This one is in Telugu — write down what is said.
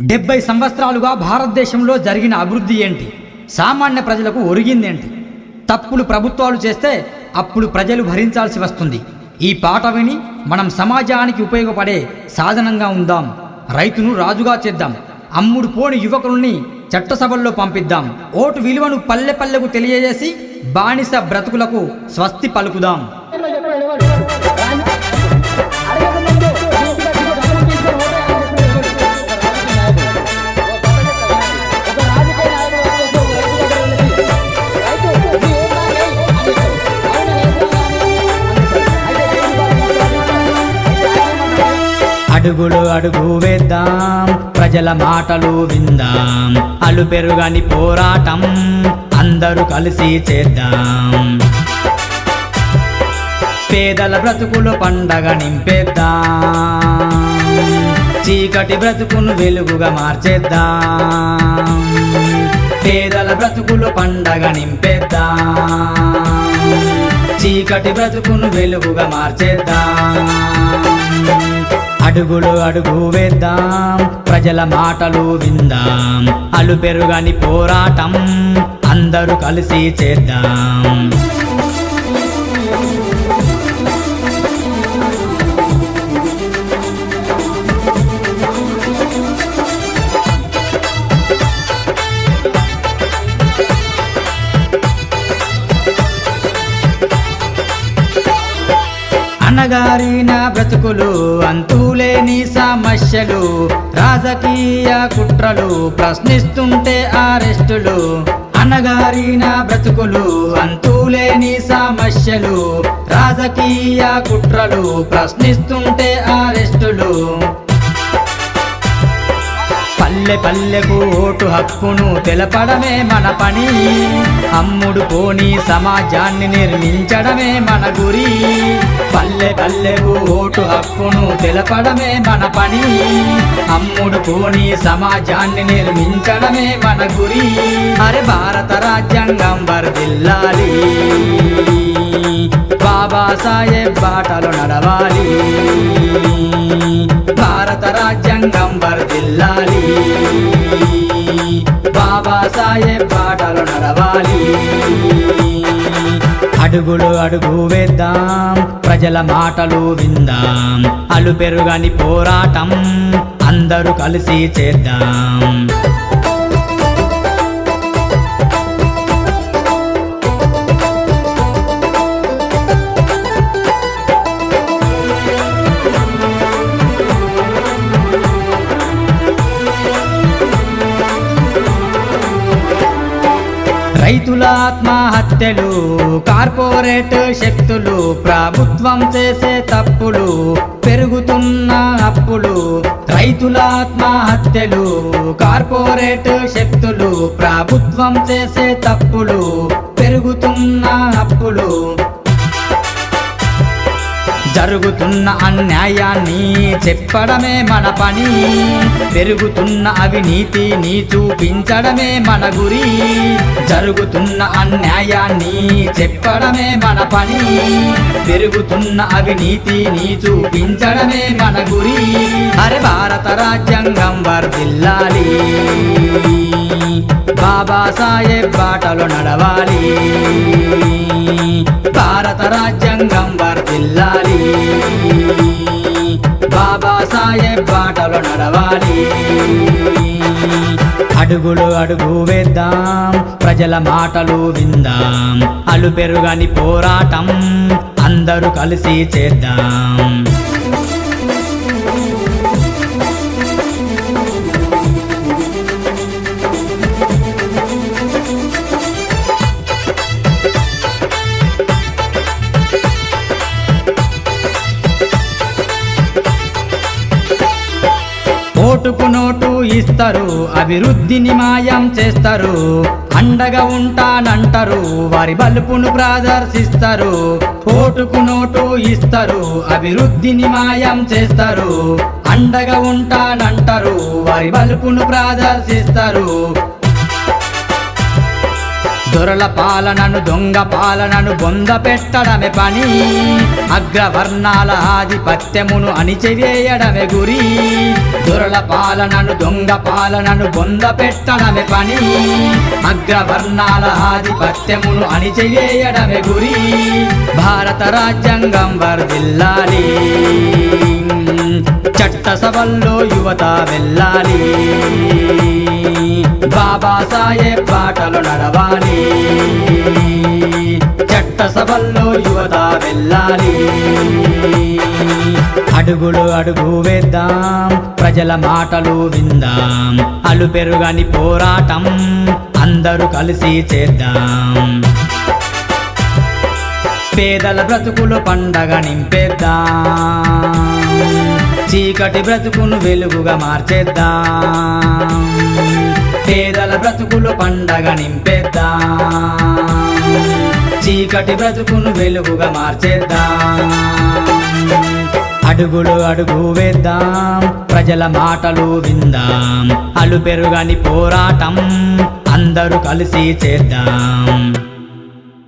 డెబ్బై సంవత్సరాలుగా భారతదేశంలో జరిగిన అభివృద్ధి ఏంటి? సామాన్య ప్రజలకు ఒరిగిందేంటి? తప్పులు ప్రభుత్వాలు చేస్తే అప్పుడు ప్రజలు భరించాల్సి వస్తుంది. ఈ పాట విని మనం సమాజానికి ఉపయోగపడే సాధనంగా ఉందాం. రైతును రాజుగా చేద్దాం. అమ్ముడు పోని యువకుల్ని చట్టసభల్లో పంపిద్దాం. ఓటు విలువను పల్లె పల్లెకు తెలియజేసి బానిస బ్రతుకులకు స్వస్తి పలుకుదాం. అడుగులు అడుగు వేద్దాం ప్రజల మాటలు విందాం. అలు పెరుగని పోరాటం అందరూ కలిసి చేద్దాం. పేదల బ్రతుకులు పండగ నింపేద్దాం. చీకటి బ్రతుకును వెలుగుగా మార్చేద్దాం. పేదల బ్రతుకులు పండగ నింపేద్దాం. చీకటి బ్రతుకును వెలుగుగా మార్చేద్దాం. అడుగులు అడుగు వేద్దాం ప్రజల మాటలు విందాం అలు పెరుగని పోరాటం అందరూ కలిసి చేద్దాం. అనగారిన బ్రతుకులు సమస్యలు రాజకీయ కుట్రలు ప్రశ్నిస్తుంటే అరెస్టులు అనగారిన బ్రతుకులు అంతులేని సమస్యలు రాజకీయ కుట్రలు ప్రశ్నిస్తుంటే అరెస్టులు. పల్లె పల్లెకు ఓటు హక్కును తెలపడమే మన పని. అమ్ముడు పోని సమాజాన్ని నిర్మించడమే మన గురి. పల్లె పల్లెకు ఓటు హక్కును తెలపడమే మన పని. అమ్ముడు పోని సమాజాన్ని నిర్మించడమే మన గురి. అరే భారత రాజ్యాంగం వర్దిల్లాలి బాబాసాహెబ్ బాటలు నడవాలి. భారత రాజ్యాంగం బాబా బాబాసాహెబ్ పాటలు నడవాలి. అడుగులు అడుగు వేద్దాం ప్రజల మాటలు విందాం. అలు పెరుగని పోరాటం అందరూ కలిసి చేద్దాం. రైతుల ఆత్మహత్యలు కార్పొరేట్ శక్తులు ప్రభుత్వం చేసే తప్పులు పెరుగుతున్న అప్పులు రైతుల ఆత్మహత్యలు కార్పొరేట్ శక్తులు ప్రభుత్వం చేసే తప్పులు పెరుగుతున్న అప్పులు జరుగుతున్న అన్యాయాన్ని చెప్పడమే మన పని. పెరుగుతున్న అవినీతిని చూపించడమే మన గురి. జరుగుతున్న అన్యాయాన్ని చెప్పడమే మన పని. పెరుగుతున్న అవినీతిని చూపించడమే మన గురి. అరే భారత రాజ్యాంగం వర్దిల్లాలి బాబాసాహెబ్ బాటలో నడవాలి. భారత రాజ్యాంగం వర్దిల్లాలి బాబాసాహెబ్ బాటలో నడవాలి. అడుగులు అడుగు వేద్దాం ప్రజల మాటలు విందాం. అలు పెరుగని పోరాటం అందరూ కలిసి చేద్దాం. ఇస్తారు అభివృద్ధిని మాయం చేస్తారు. అండగా ఉంటానంటారు వారి బలుపును ప్రదర్శిస్తారు. ఓటుకు నోటు ఇస్తారు అభివృద్ధిని మాయం చేస్తారు. అండగా ఉంటానంటారు వారి బలుపును ప్రదర్శిస్తారు. దొరల పాలనను దొంగ పాలనను బొంద పెట్టడమే పని. అగ్రవర్ణాల ఆధిపత్యమును అణిచివేయడమే గురి. దొరల పాలనను దొంగ పాలనను బొంద పెట్టడమే పని. అగ్రవర్ణాల ఆధిపత్యమును అణిచివేయడమే గురి. భారత రాజ్యాంగం వర్దిల్లాలి చట్టసభల్లో యువత వెళ్ళాలి బాబాసాయే పాటలు నడవాలి. చట్టసభల్లో యువత వెళ్ళాలి. అడుగులు అడుగు వేద్దాం ప్రజల మాటలు విందాం. అలు పెరుగని పోరాటం అందరూ కలిసి చేద్దాం. పేదల బ్రతుకులు పండగ నింపేద్దాం. చీకటి బ్రతుకును వెలుగుగా మార్చేద్దాం. పేదల బ్రతుకులు పండగ నింపేద్దా. చీకటి బ్రతుకును వెలుగుగా మార్చేద్దాం. అడుగులు అడుగు వేద్దాం. ప్రజల మాటలు విందాం. అలు పెరుగని పోరాటం అందరూ కలిసి చేద్దాం.